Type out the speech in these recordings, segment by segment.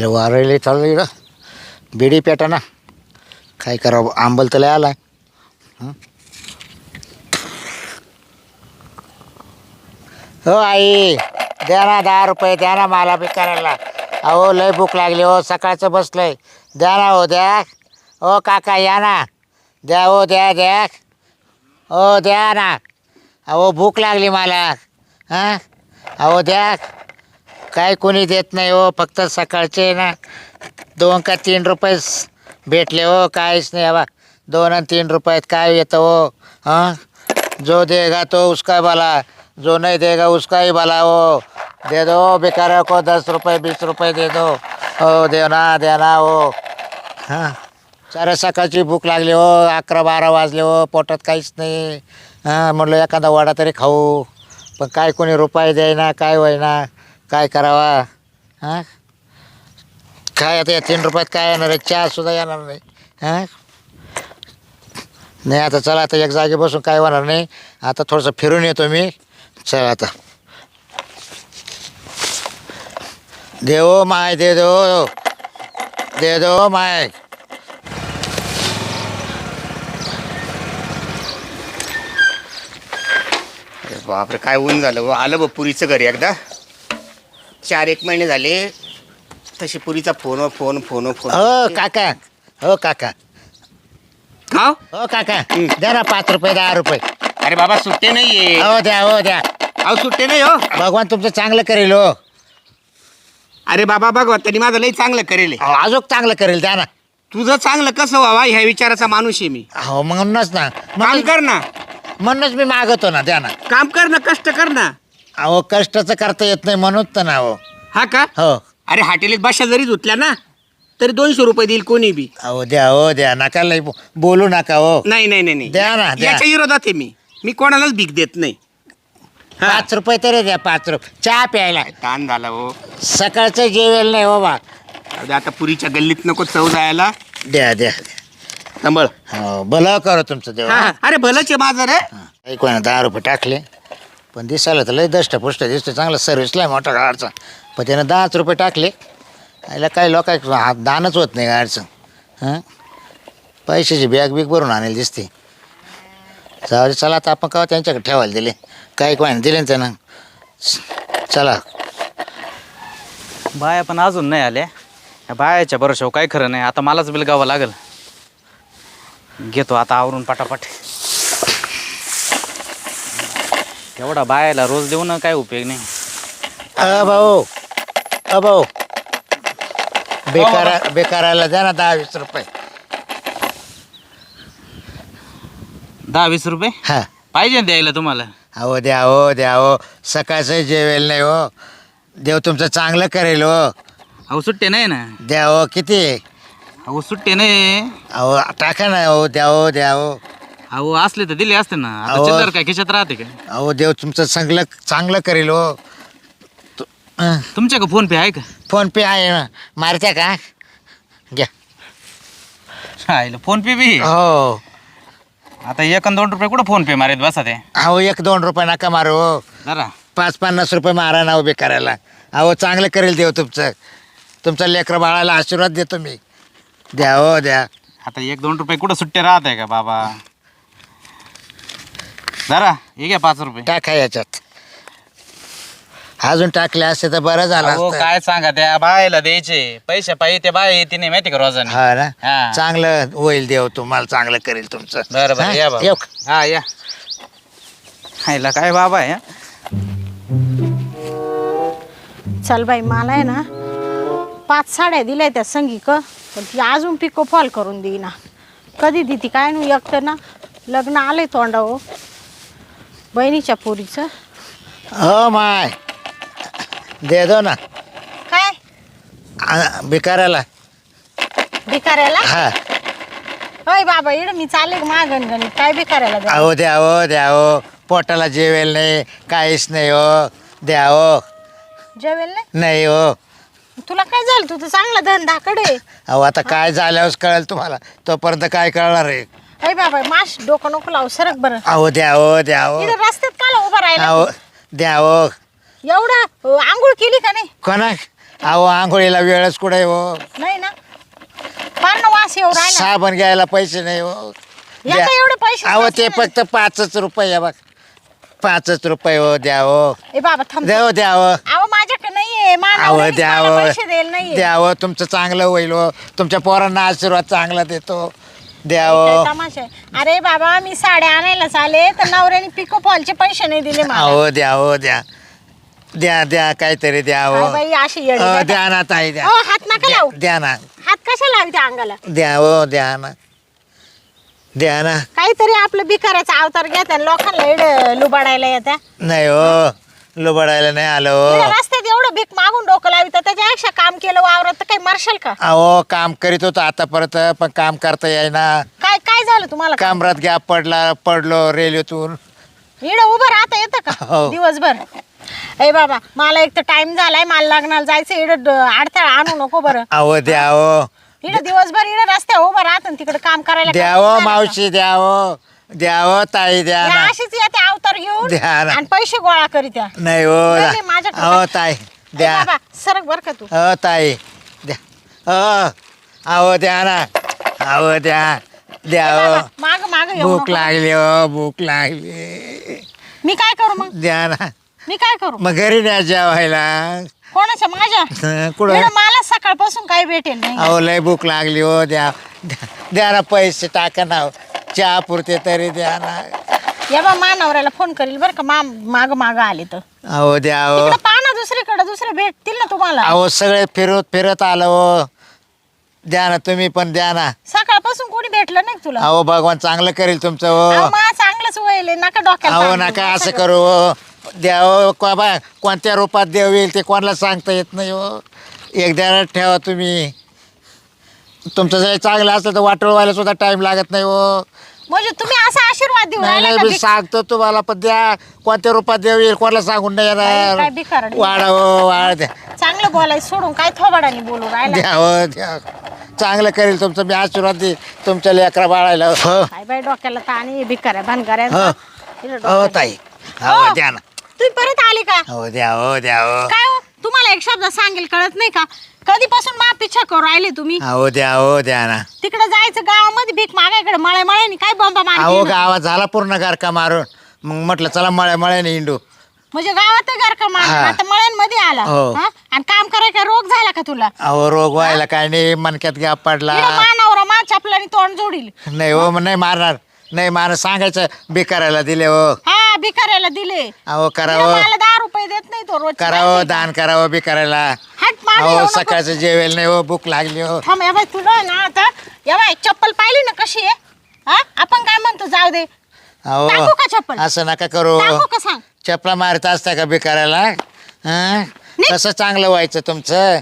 अरे वारले चालू इकडं. बिडी पेटा ना काय करावं? आंबल तर लय आला हो आई द्या ना दहा रुपये द्या ना मला बी करायला. अहो लय भूक लागली हो सकाळचं बसलंय. द्या ना हो द्या. हो काका या ना. द्या हो द्या द्या. हो द्या ना. अहो भूक लागली मला. हां? अहो द्या. काय कोणी देत नाही हो फक्त सकाळचे ना दोन का तीन रुपये भेटले हो काहीच नाही हवा. दोन आणि तीन रुपयात काय येतं हो हां? जो देगा तो उसका भला जो नहीं देगा उसका ही भला हो. दे दो बेकार को दस रुपये बीस रुपये दे दो. हो दे ना दे ना हो. हां? साऱ्या सकाळची भूक लागली हो अकरा बारा वाजले हो पोटात काहीच नाही. हां म्हटलं एखादा वडा तरी खाऊ. पण काय कोणी रुपये द्यायना काय होईना. काय करावा? हां? काय आता या तीन रुपयात काय येणार आहे? चार सुद्धा येणार नाही. हां? नाही आता चला आता एक जागे बसून काय होणार नाही. आता थोडंसं फिरून येतो मी. चला आता. देव माय दे दो दे दो माय. बापरे काय ऊन झालं. हो. आलं बघ पुरीचं घरी एकदा. चार एक महिने झाले. तशी पुरीचा फोन फोन फोन फोन. हो काका. हो काका. हा हो काका. द्या ना पाच रुपये दहा रुपये. अरे बाबा सुट्टे नाहीये. हो द्या हो द्या. अहो सुट्टे नाही हो. भगवान तुमचं चांगलं करेल हो. अरे बाबा त्यांनी माझं लई चांगलं करेल. अहो, अजून चांगलं करेल द्या ना. तुझं चांगलं कसं व्हावा ह्या विचाराचा माणूस आहे मी. हो म्हणूनच ना. काम म्हणून- कर ना. म्हणूनच मी मागवतो ना द्या ना. काम कर ना कष्ट कर ना. अहो कष्टाचं करता येत नाही म्हणून तर ना हो हा का? हो. अरे हॉटेलीत बशा जरी धुतल्या ना तरी दोनशे रुपये देईल कोणी बी. अहो द्या हो द्या. नका बो- बोलू नका हो. नाही नाही नाही नाही. द्या ना, द्या. याच्या विरोधात आहे मी. मी कोणालाच भीक देत नाही. हा. पाच रुपये तरी द्या पाच रुपये चहा प्यायला. ताण झाला हो. सकाळचं जेवेल नाही हो बा. आता पुरीच्या गल्लीत नको चव जायला. द्या द्या. संभळ हो भलं करो तुमचं देवा. हा, अरे भलंच आहे माझं रे. ऐकू ना दहा रुपये टाकले. पण दिसायला तर लय दष्टपुष्ट दिसतो चांगला सर्व्हिसला आहे मोठा गाडचा पण त्यानं दहाच रुपये टाकले. याला काही लोक हात दानच होत नाही गाडचं हां? पैशाची बॅग बिग भरून आणेल दिसते. जाऊ दे, चला आता आपण का त्यांच्याकडे ठेवायला दिले. काही कोण दिले ना त्यानं. चला. बाया पण अजून नाही आल्या. या बायाच्या भरोशावर काय खरं नाही. आता मलाच बिल गावं लागेल. घेतो आता आवरून पटापट. एवढा बायाला रोज देऊन काय उपयोग नाही. अ भाऊ. अ भाऊ. बेकारा बेकाराला द्या ना दहा वीस रुपये. दहा वीस रुपये? हां. पाहिजे ना द्यायला तुम्हाला? अहो द्या हो द्या हो. सकाळचं जेवेल नाही हो. देव तुमचं चांगलं करेल हो. अहो सुट्टे नाही ना? द्या हो किती? अहो सुट्टे नाही. अहो टाका ना हो. द्या हो द्या हो. अहो असले तर दिले असते ना. आता अहो. चिल्लर काय खिशात राहते का? अहो देव तुमचं चांगलं चांगलं करेल हो. तु- अं, तुमच्या का फोन पे आहे का? फोन पे आहे ना. मारत्या का? घ्या. आईला फोन पे बी? हो. आता एक आणि दोन रुपये कुठं फोन पे मारेत बसा ते? अहो एक दोन रुपये नका मारू हो. जरा. पाच पन्नास रुपये मारा ना उभे करायला अहो चांगलं करेल देव तुमचं. तुमच्या लेकरं बाळाला आशीर्वाद देतो मी. द्या हो द्या. आता एक दोन रुपये कुठं सुट्टे राहत आहे का बाबा? जरा हे घ्या पाच रुपये. टाका याच्यात. अजून टाकले असते तर बरं झालं अहो, असतं. काय सांगा त्या बायला द्यायचे. पैसे पाहिजे ते बाय येते नाही माहिती का रोजाने? हा ना? हा. चांगलं होईल देव तुम्हाला चांगलं करेल तुमचं. बरं बरं हा? या बाबा. येऊ का? हा या. हायला काय बाबा आहे हा? चल बाई मला आहे ना पाच साड्या दिल्या त्या संगीक पण ती अजून पिको फॉल करून देईना. कधी देती काय नाही एकटं ना? लग्न आले तोंडा हो बहिणीच्या पोरीचं? हो माय. दे दो ना. काय? आ, भिकाराला भिकाऱ्याला? हा. होय बाबा इड मी चालले मागण गण काय भिकाऱ्याला द्या अहो द्या हो द्या हो. पोटाला जेवेल नाही काहीच नाही हो. द्या हो. जेवेल नाही? नाही हो. तुला काय झालं? तू तर चांगला धंदाकडे अहो आता काय झाल्यावर कळेल तुम्हाला. तोपर्यंत काय कळणार आहे? होय बाबा माश डोकं नको लावू सरक बरं. अहो द्या हो द्या हो इकडे रस्त्यात काला उभा राहिला? अहो द्या हो एवढा अं, आंघोळ केली का नाही? कोणा? अहो आंघोळीला वेळच कुठे हो? नाही ना. फार ना वास येऊ राहिला. साबण घ्यायला पैसे नाही हो. द्या. एवढे पैसे अहो नाही. ते फक्त पाचच रुपये आहे बघ. पाचच रुपये हो द्या हो ए बाबा थांब. द्या द्या हो अहो माझ्याकडे नाहीये. अहो मानवऱ्यानेच द्या मला हो पैसे द्यायला नाहीये. द्या हो तुमचं चांगलं होईल हो. तुमच्या पोरांना आशीर्वाद चांगला देतो. द्या काय हो तमाशा. आहे. अरे बाबा मी साड्या आणायला चाले तर नवऱ्याने पिको फॉलचे पैसे नाही दिले मला. अहो द्या हो द्या. द्या द्या काहीतरी द्या हो बाई अशी येडी अ. द्या ना ताई द्या. अहो, हात नका द्या- लावू. द्या ना. हात कशा लावते अंगाला? द्या हो द्या ना. द्या ना. काहीतरी आपलं बिकाराचा अवतार घेत लोकांना एड लुबाडायला येत्या. नाही हो. लुबडायला नाही आलो रस्त्यात एवढं भीक मागून डोकं लावी तर त्याच्यापेक्षा काम केलं वावरत तर काही मरशाल का? अहो काम करीत होतो आता परत पण काम करता येईना. काय काय झालं तुम्हाला? कामरात गॅप पडला पडलो रेल्वेतून. इकडे उभं राहता येतं का? हो. दिवसभर? ए बाबा मला एक तर टाइम झालाय मला लग्नाला जायचं इकडं ड- अडथळा आणू नको बरं. अहो द्या हो इकडे दिवसभर इकडे रस्त्यावर उभं राहत तिकडे काम करायला द्या काय झालं का? मावशी द्या हो द्या हो ताई द्या या ना. अशीच येते अवतार घेऊन द्या ना. आणि पैसे गोळा करीत त्या नाही हो नाही, अहो काय- ताई द्या. बाबा सरक बर का तू. अहो ताई द्या. हो अहो द्या ना. अहो द्या. द्या हो. माग माग येऊ भूक नको. लागली हो भूक लागली. मी काय करू मग? द्या ना. मी काय करू? मग घरी न्या जेवायला. कोणाच्या? माझ्या? हं, कुठं मला सकाळपासून काही भेटेल नाही. अहो लय भूक लागली हो द्या द्या- द्या ना पैसे टाका ना हो. चहा पुरते तरी द्या ना. या बा मानवऱ्याला फोन करील बरं का. मा माग माग आले तर. अहो द्या हो तिकडे पहा ना दुसरीकडे दुसरे भेटतील ना तुम्हाला. अहो सगळे फिरत फिरत आलं. हो द्या ना तुम्ही पण द्या ना. सकाळपासून कोणी भेटलं नाही का तुला? अहो भगवान चांगलं करेल तुमचं अहो, हो मा चांगलंच आहे, नका डोक्याला अहो ताण नका. असं करू हो. द्या हो. को- बा कोणत्या रूपात देव येईल ते कोणाला सांगता येत नाही हो. एकदा ठेवा तुम्ही. तुमचं जर चांगलं असलं तर वाटोळ व्हायला सुद्धा टाइम लागत नाही हो. म्हणजे तुम्ही असा आशीर्वाद देऊ नाही राहिले नाही का मी भिक- सांगतो तुम्हाला पण द्या. कोणत्या रूपात देव येईल कोणाला सांगून नाही काय- काय येणार? वाढ हो वाढ द्या. चांगलं बोलायचं सोडून काय थोबाडाने बोलू राहिला? द्या हो द्या. चांगलं करेल तुमचं मी आशीर्वाद दे तुमच्या लेकरा बाळायला हो. काय बाई डोक्याला ताणी भिकाऱ्या भानगाऱ्या हो. हो. ताई. हो. द्या ना. तुम्ही परत आले का? हो द्या हो द्या हो. काय हो? तुम्हाला एक शब्द सांगेल कळत नाही का? कधीपासून मा पिछा करू राहिले तुम्ही? हो द्या हो द्या ना. तिकडे जायचं गावामध्ये भीक मागायकडे मळे मळ्यानी काय बॉम्बा अहो मारते गावात झाला पूर्ण गारका मारून. मग म्हटलं चला मळ्या मळ्याने इंडू म्हणजे गावात घर का मार हा. आता मळ्यांमध्ये आला. हो. हा? आणि काम करायचा रोग झाला का तुला? अहो रोग व्हायला काय नाही मनक्यात गॅप पडला. इकडं मानावर मा चपलानी तोंड जोडील. नाही हो मग नाही मारणार. नाही मार सांगायचं बेकारायला दिले हो. हा भिकाऱ्याला दिले. अहो इकडं करावं. मला दहा रुपये देत नाही तो रोज करावं दान करावं बेकारायला येऊ अहो नको. सकाळचं जेवेल नाही हो भूक लागली हो. थांब या बाई तुला ना आता. या बाई चप्पल पाहिली ना कशी आहे? हा? आपण काय म्हणतो जाऊ दे. अहो टाकू का चप्पल? असं नका करू. टाकू का सांग? चपला मारत असता का बेकाराला हं? कसं चांगलं व्हायचं तुमचं?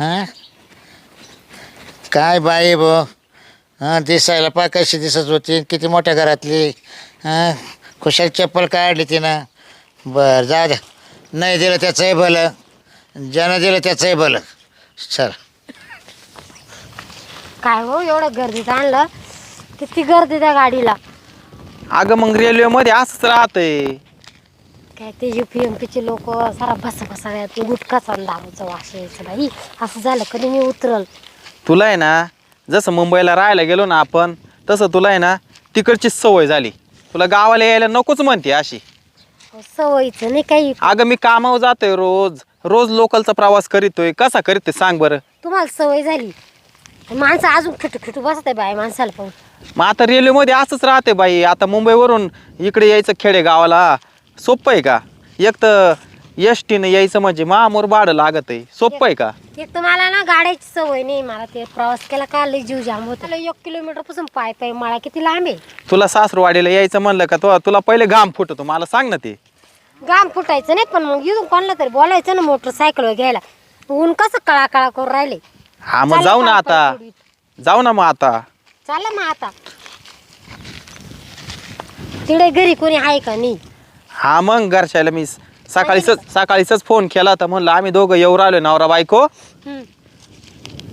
हं? काय बाई बो हां दिसायला पा कशी दिसत होती किती मोठ्या घरातली. हां? खुशाल चप्पल काढली तिनं. बरं जा द्या. नाही दिलं त्याचंही भलं. ज्यानं दिलं त्याचंही भलं चल. काय हो एवढं गर्दीत आणलं? किती गर्दी त्या गाडीला? अगं मग रेल्वेमध्ये असंच राहतंय. काय ते युपीएमपीचे लोक सारा बसा बसा गुटखाचा आणि दारूचा वास यायचं बाई. असं झालं कधी मी उतरल. तुला आहे ना जसं मुंबईला राहायला गेलो ना आपण तसं तुला आहे ना तिकडचीच सवय झाली. तुला गावाला यायला नकोच म्हणते अशी. अहो, सवयीचं नाही काही. अगं मी कामावर जातोय रोज. रोज लोकलचा प्रवास करीतोय. कसा करीतोय सांग बरं. तुम्हाला सवय झाली. माणसं अजून खिटू खिटू बसत आहे बाई माणसाला पाहून. मग आता रेल्वेमध्ये असंच राहते बाई. आता मुंबईवरून इकडे यायचं खेडे गावाला सोपं आहे का? एक तर एस टीनं यायचं म्हणजे मामोर भाडं लागत आहे. सोपं आहे का? एक तर मला ना गाड्याची सवय नाही. मला ते प्रवास केला का लई जीव जाम होतो. एक किलोमीटरपासून पाय पाय मला किती लांब आहे. तुला सासरवाडीला यायचं म्हणलं का? तो तुला पहिले घाम फुटतो. मला सांग ना ते. गाम फुटायचं नाही पण मग इथून कोणाला तरी बोलायचं ना मोटरसायकल घ्यायला. ऊन कसं कळा कळा करून राहिले? हा मग जाऊ ना आता. जाऊ ना मग आता. चला मग आता. तिकडे घरी कोणी आहे का नाही? हा मग घरच्याला मी सकाळीच सकाळीच फोन केला होता. म्हणलं आम्ही दोघं येऊ राहिलो नवरा बायको. हम्म.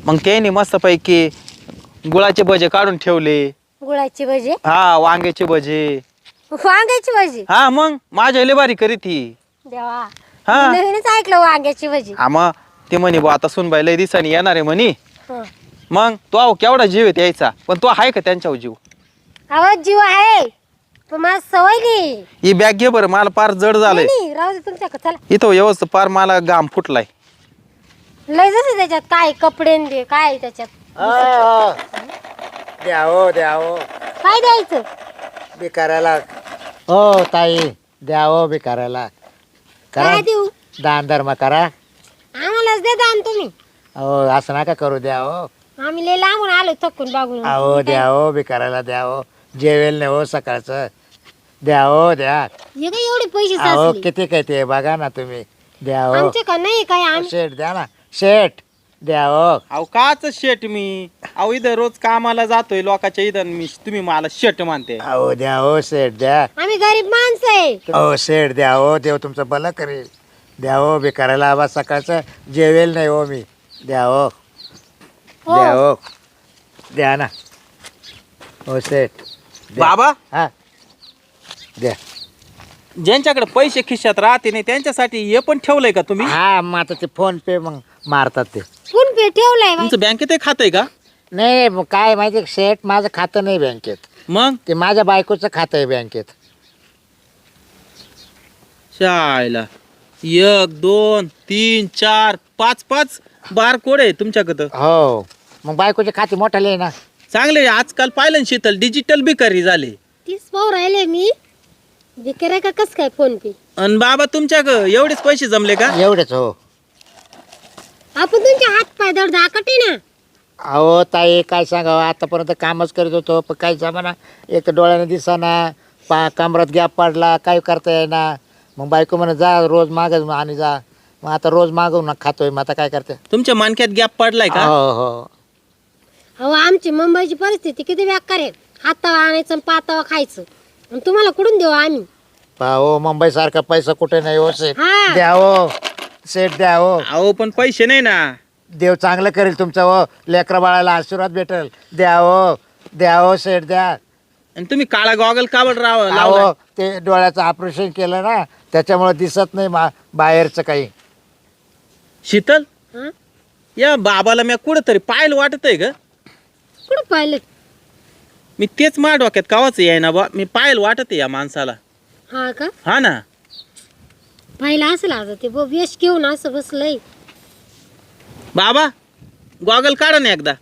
मग त्यांनी मस्तपैकी गुळाचे भजे काढून ठेवले. गुळाची भजी? हा वांग्याचे भजे. वांग्याची भजी. हा मग? माझ्या लय बारी करीत ही. देवा. हा. नवीनच ऐकलं वांग्याची भजी. हा मग? ते म्हणे बुवा आता सुनबाई लय दिसानी येणार आहे म्हणे. हं. मग? तो अहो केवढा जीव आहे यायचा. पण तो आहे का त्यांच्यावर जीव? आवाज जीव आहे. पण मला सवय नाही. ही बॅग घे बरं मला पार जड झालंय. नाही, नाही, राहू दे तुमच्याकडे चला. इथं व्यवस्थित पार मला घाम फुटलाय. लय जसं त्याच्यात काय कपडे न ते काय त्याच्यात? द्या हो द्या हो. काय द्यायचं? भिकाऱ्याला हो ताई द्या हो भिकाऱ्याला. करा. काय देऊ? दान धर्म करा. आम्हालाच दे दान तुम्ही. हो असं नका करू द्या हो आम्ही लय लांबून आलो थकून बागून. अहो द्या हो भिकाऱ्याला द्या हो जेवेल नाही हो सकाळचं. द्या हो द्या. हे काय एवढे पैसे अहो साचले? किती काय ते बघा ना तुम्ही. द्या हो आमचे का नाही काय आम्ही शेट द्या ना. शेट द्या हो अहो काच शेट मी? अहो इथं रोज कामाला जातोय लोकांच्या इथं मी तुम्ही मला शेट मानते. अहो द्या हो शेट द्या. आम्ही गरीब माणसं आहे. हो शेट द्या हो देव तुमचं भलं करेल. द्या हो भिकाऱ्याला आवाज सकाळचं जेवेल नाही हो मी. द्या हो. द्या हो द्या ना. हो शेट. द्या. बाबा? हा. द्या. ज्यांच्याकडे पैसे खिशात राहते नाही त्यांच्यासाठी हे पण ठेवलंय का तुम्ही? हा मग आता ते फोन पे मग मारतात ते. फोन पे ठेवलाय बाई. तुमचं बँकेत खात आहे का? नाही मग काय माहिती आहे का, माझं खातं नाही बँकेत मग? ते माझ्या बायकोचं खातं आहे बँकेत शाळेला एक दोन तीन चार पाच पाच बार कोड आहे तुमच्याकडं. हो मग बायकोचे खाते मोठाले आहे ना. चांगले आजकाल पाहिलं ना शीतल डिजिटल बिकारी झाले. तीच पाहू राहिले मी. विचाराय का कस काय फोन पे? आणि बाबा तुमच्याक एवढेच पैसे जमले का? एवढेच हो. आपण तुमचे हात पाय दड दाखटे ना. अहो ताई काय सांगावं? आतापर्यंत कामच करीत होतो पण काही जमाना एक तर डोळ्याने दिसाना पा कमरात गॅप पडला काय करता येईना. मग बायको म्हणे जा रोज मागच आणि जा. मग आता रोज मागवून खातोय मग आता काय करते? तुमच्या मानक्यात गॅप पडलाय का? हो हो. अहो आमची मुंबईची परिस्थिती किती बेकार आहे. हातावा आणायचं आणि पातावा खायचं. आणि तुम्हाला कुठून देऊ आम्ही? हो मुंबई सारखा पैसा कुठे नाही हो सेठ हा. सेठ द्या हो. अहो पण पैसे नाही ना. देव चांगलं करेल तुमचं हो. लेकरा बाळाला आशीर्वाद भेटेल. द्या हो. द्या हो सेठ द्या. आणि तुम्ही काळा गॉगल काबड राव लावलाय? अहो ते डोळ्याचं ऑपरेशन केलं ना त्याच्यामुळे दिसत नाही मा बाहेरचं काही. शीतल? हा? या बाबाला मी कुठं तरी पाहिलं वाटत आहे का कुठं पाहिलं? मी तेच माझ्या डोक्यात कावाच आहे ना बा. मी पाहिलं वाटत आहे या माणसाला. हा का? हा ना. पाहिलं असेल आता ते बघ यश घेऊन असं बसलंय. बाबा गॉगल काढा ना एकदा.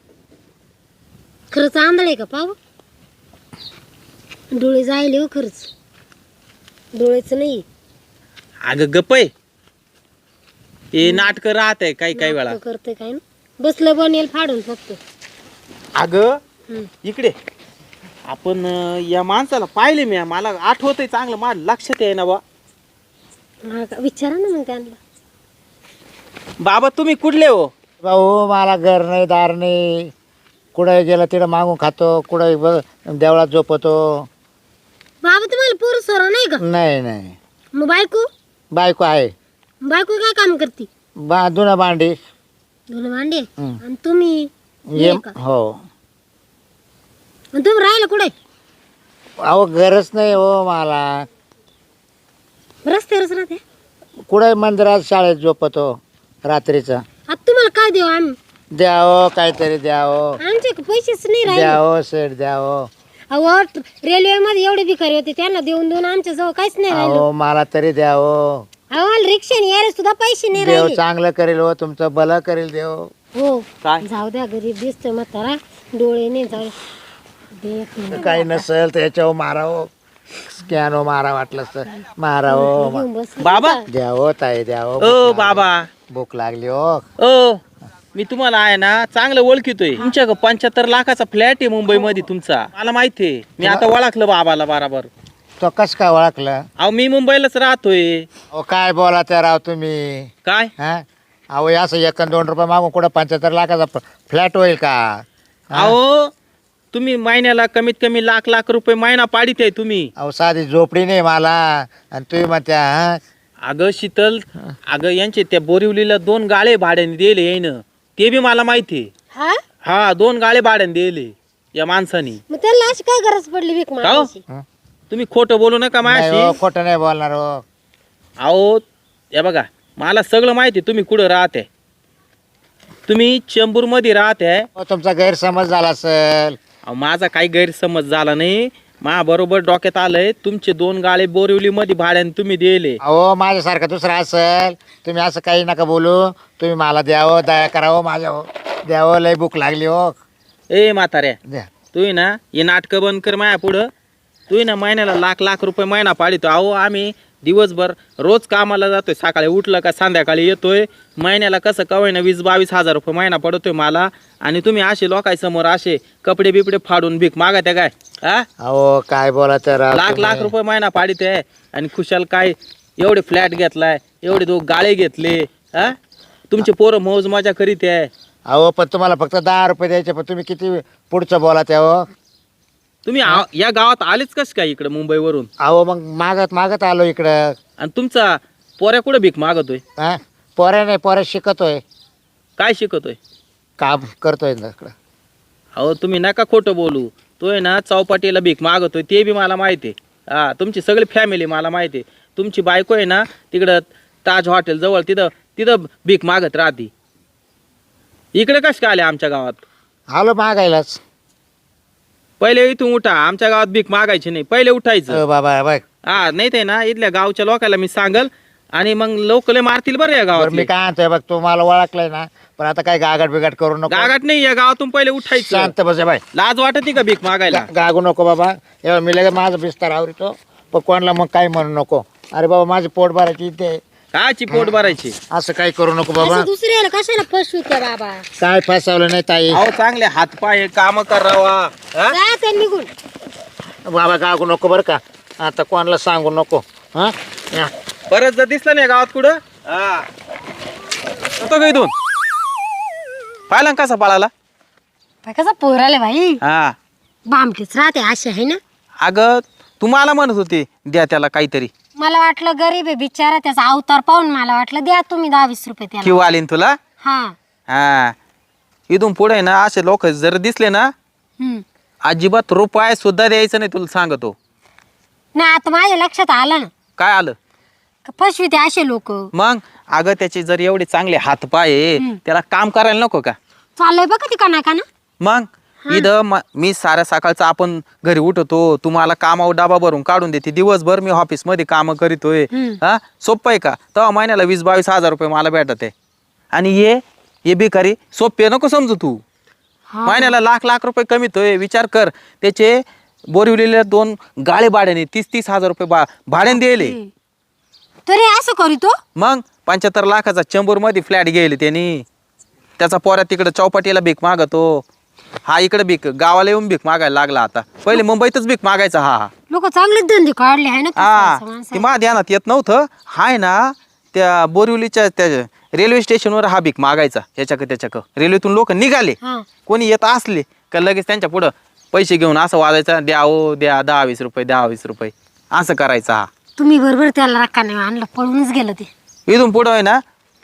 खरंच आंधळे का पाव डोळे जायले हो खरंच. डोळेच नाही अगं गप आहे. हे नाटक राहत आहे काही काही वेळा. करते काय ना? बसलं बनेल फाडून फक्त. अगं हम्म. इकडे. आपण अं, या माणसाला पाहिले मी. मला आठवत आहे चांगलं. माझ्या लक्षात आहे ना बा. हा का? विचारा ना मग त्यांना. बाबा तुम्ही कुठले हो? भाऊ मला घर नाही दार नाही. कुठं गेलं तिथं मागून खातो कुठं ब- देवळात झोपतो. बाबा तुम्हाला पोर सोरा नाही का? नाही नाही. मग बायको? बायको आहे. बायको काय काम करते? बा जुना भांडी. दोन भांडे? हम्म. आणि तुम्ही ये का? हो. आणि तुम्ही राहिला कुठे? अहो घरच नाही हो मला. रस्त्यावरच राहते? कुठं मंदिरात शाळेत झोपतो रात्रीचं. आता तुम्हाला काय देऊ आम्ही? द्यावं काहीतरी द्यावं. आमचे पैसेच नाही राहिले. द्यावं सेठ द्यावं. अहो रेल्वे मध्ये एवढे भिकारी होते त्यांना देऊन देऊन आमच्या जवळ काहीच नाही राहिलं. अहो मला तरी द्यावं. अहो मला रिक्षाने यायला सुद्धा पैसे नाही देव राहिले. चांगलं करेल हो तुमचं भलं करेल देव. हो काय? जाऊ द्या गरीब दिसतोय म्हातारा. डोळे नाही जाऊ. ना. काही नसेल तर याच्यावर मारावं. स्कॅनो मारा वाटलं तर मारावं बाबा? द्यावं ताई द्यावं ओ. बाबा. भूक लागली हो ओ मी तुम्हाला आहे ना चांगलं ओळखितोय. तुमच्या पंच्याहत्तर लाखाचा फ्लॅट आहे मुंबईमध्ये तुमचा. मला माहिती आहे. मी आता ओळखलं बाबाला बराबर. तो कस काय ओळखलं? अहो मी मुंबईलाच राहतोय. अहो काय बोला त्या राव तुम्ही? काय? हा? अहो असं एक दोन रुपये मागून कुठं पंच्याहत्तर लाखाचा फ्लॅट होईल का? अहो तुम्ही महिन्याला कमीत कमी लाख लाख रुपये महिना पाडित आहे तुम्ही. अहो साधी झोपडी नाही मला. आणि तुम्ही म्हणत्या हा? अगं शीतल अगं यांचे त्या बोरिवलीला दोन गाळे भाड्याने दिले येईन ते बी मला माहिती आहे. हा? हा दोन गाळे भाड्याने दिले या माणसानी. मग त्याला अशी काय गरज पडली भीक हो? तुम्ही खोटं बोलू नका नाही माझ्याशी हो, खोटं नाही बोलणार हो. अहो या बघा मला सगळं माहिती आहे तुम्ही कुठं राहते तुम्ही चेंबूरमध्ये राहते हो, तुमचा गैरसमज झाला असेल. अहो, माझा काही गैरसमज झाला नाही. मा बरोबर डोक्यात आलंय तुमचे दोन गाळे बोरिवलीमध्ये भाड्याने तुम्ही दिले. अहो माझ्यासारखं दुसरं असेल तुम्ही असं काही नका बोलू. तुम्ही मला द्यावं दया करावं माझ्या हो. द्यावं लय भूक लागली हो. ए म्हाताऱ्या द्या. तू ना हे नाटकं बंद कर माया पुढं. तू ना महिन्याला लाख लाख रुपये महिना पाडितो. अहो आम्ही दिवसभर रोज कामाला जातोय. सकाळी उठलं का संध्याकाळी येतोय. महिन्याला कसं कवाय ना वीस बावीस हजार रुपये महिना पडतोय मला. आणि तुम्ही असे लोकांसमोर असे कपडे बिपडे फाडून भीक मागत्या काय? हा अहो काय बोला तर लाख लाख रुपये महिना पाडित आहे. आणि खुशाल काय? एवढे फ्लॅट घेतलाय एवढे दो गाळे घेतले. हा तुमचे पोरं मौज मजा करीत आहे. अहो पण तुम्हाला फक्त दहा रुपये द्यायचे पण तुम्ही किती पुढचं बोला त्या हो? तुम्ही आ- या गावात आलेच कस काय इकडे मुंबईवरून? अहो मग मागत मागत आलो इकडं. आणि तुमचा पोऱ्या कुठे भीक मागतोय? हा? पोऱ्या नाही पोऱ्या शिकतोय. काय शिकतोय? काम करतोय ना इकडं. अहो तुम्ही नका खोटं बोलू. तोय ना चौपाटीला भीक मागतोय ते बी मला माहिती आहे. हा तुमची सगळी फॅमिली मला माहिती आहे. तुमची बायको आहे ना तिकडं ताज हॉटेल जवळ तिथं तिथं भीक मागत राहते. इकडे कश काय आले आमच्या गावात? आलो मागायलाच. पहिले इथून उठा आमच्या गावात भीक मागायची नाही पहिले उठायचं. बाबा बघ हा नाही ते ना इथल्या गावच्या लोकांना मी सांगल आणि मग लोक लय मारतील बरं या बरं मी गावात काय आणतोय बघ तू मला ओळखलंय ना पण आता काय गागाट बिगाट करू नको. गागाट नाही या गावातून पहिले उठायचं. शांत बस बाय. लाज वाटते का भीक मागायला? गागू नको बाबा. एवढं मी लगेच माझं बिस्तार आवडतो पण कोणाला मग काही म्हणू नको. अरे बाबा माझे पोट भरायची इथे. काची पोट भरायची. असं काही करू नको बाबा. असं दुसऱ्याला कशाला फसवित्या बाबा? काय फसवलं नाही ताई? अहो चांगले हातपाय काम करावा हा? जा ते निघून. बाबा गागू नको बरं का. आता कोणाला सांगू नको. हा? या. परत जर दिसलं नाही गावात कुठं? हा. येतो का इथून? पाहिला ना कसा पळाला? बाई, कसा पोराले भाई हा. बामटीच राहते असे आहे ना? अगं तुम्हाला म्हणत होती द्या त्याला काहीतरी. मला वाटलं गरीब आहे बिचारा त्याचा अवतार पाहून मला वाटलं द्या तुम्ही दहा वीस रुपये त्याला. किंवा आली तुला? हा. हा. इथून पुढे ना असे लोक जर दिसले ना हम्म. अजिबात रुपये सुद्धा द्यायचं नाही तुला सांगतो. नाही आता माझ्या लक्षात आलं ना. काय आलं? का फसविते असे लोक. मग? अगं त्याचे जर एवढे चांगले हातपाय आहे, हम्म. त्याला काम करायला नको का? चाललंय बघा ती का ना मग? इथं म- मी साऱ्या सकाळचं आपण घरी उठतो तुम्हाला कामावर डबा भरून काढून देते. दिवसभर मी ऑफिसमध्ये कामं करीतोय. हा? सोपं आहे का? तेव्हा महिन्याला वीस बावीस हजार रुपये मला भेटत. आहे आणि ये ये भिकारी सोपे नको समजू तू. महिन्याला लाख लाख रुपये कमीतोय. विचार कर. त्याचे बोरिवलेले दोन गाळे भाड्याने तीस तीस हजार रुपये बा भाड्याने दिले. तरी असं करीतो मग? पंच्याहत्तर लाखाचा चेंबूरमध्ये फ्लॅट गेले त्यांनी. त्याचा पोऱ्या तिकडे चौपाटीला भीक मागतो. हा इकडे भीक. गावाला येऊन भीक मागायला लागला आता. पहिले मुंबईतच भीक मागायचा हा हा. लोक चांगलेच धंदे काढले आहे ना हा. ते माझ्या ध्यानात येत नव्हतं. हाय ना त्या बोरिवलीच्या त्या रेल्वे स्टेशनवर हा भीक मागायचा याच्याक त्याच्याक. रेल्वेतून लोक निघाले. हा. कोणी येत असले का लगेच त्यांच्या पुढं पैसे घेऊन असं वाजायचं द्या ओ द्या दहा वीस रुपये दहा वीस रुपये. असं करायचं हा. तुम्ही बरोबर त्याला रक्का नाही आणलं पळूनच गेलं ते. इथून पुढं आहे ना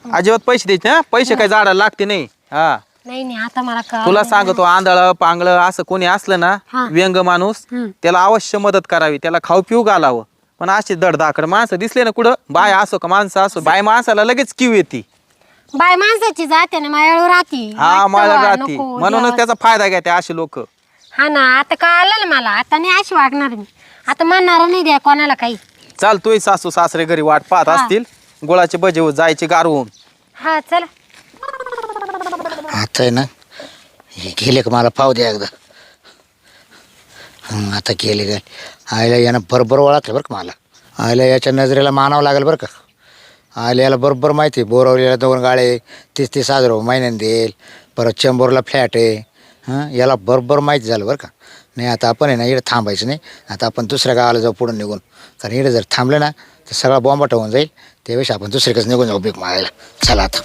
अजिबात पैसे द्यायचे ना पैसे काही झाडाला लागते नाही हा. नाही नाही आता मला कळलं. तुला सांगतो आंधळ पांगळ असं कोणी असलं ना हा. व्यंग माणूस हम्म. त्याला अवश्य मदत करावी त्याला खाऊ पिऊ घालावं पण असे धडधाकड माणसं दिसले ना कुठं बाय असो का माणसं असो बाय माणसाला लगेच किव येते बाय माणसाची जाते ना माझ्यावर राहती हा वाटतं मला बा, राहते नको, म्हणूनच द्यावं. त्याचा फायदा घ्या असे लोक हा ना आता कळलं ना मला आता नाही अशी वागणार मी आता म्हणणार नाही द्या कोणाला काही चाल तू सासू सासरे घरी वाट पाहत हा. असतील गुळाचे बजे जायचे गारवून हा चला आता आहे ना हे गेले का मला? पाव द्या एकदा. हं, आता गेले काय आईला यानं बरोबर ओळखलं बरं का मला. आईला याच्या नजरेला मानावं लागेल बरं का. आईला याला बरोबर माहिती आहे बोरवलीला दोन गाळे तीस तीस हजार रुपये महिन्याने देईल परत चेंबूरला फ्लॅट आहे. हां याला बरोबर माहिती झालं बरं का. नाही आता आपण आहे ना इकडे थांबायचं नाही. आता आपण दुसऱ्या गावाला जाऊ पुढून निघून. कारण इकडे जर थांबलं ना तर सगळा बॉम्बट होऊन जाईल. त्यावेळेस आपण दुसरीकडे निघून जाऊ बीक मारायला चला आता.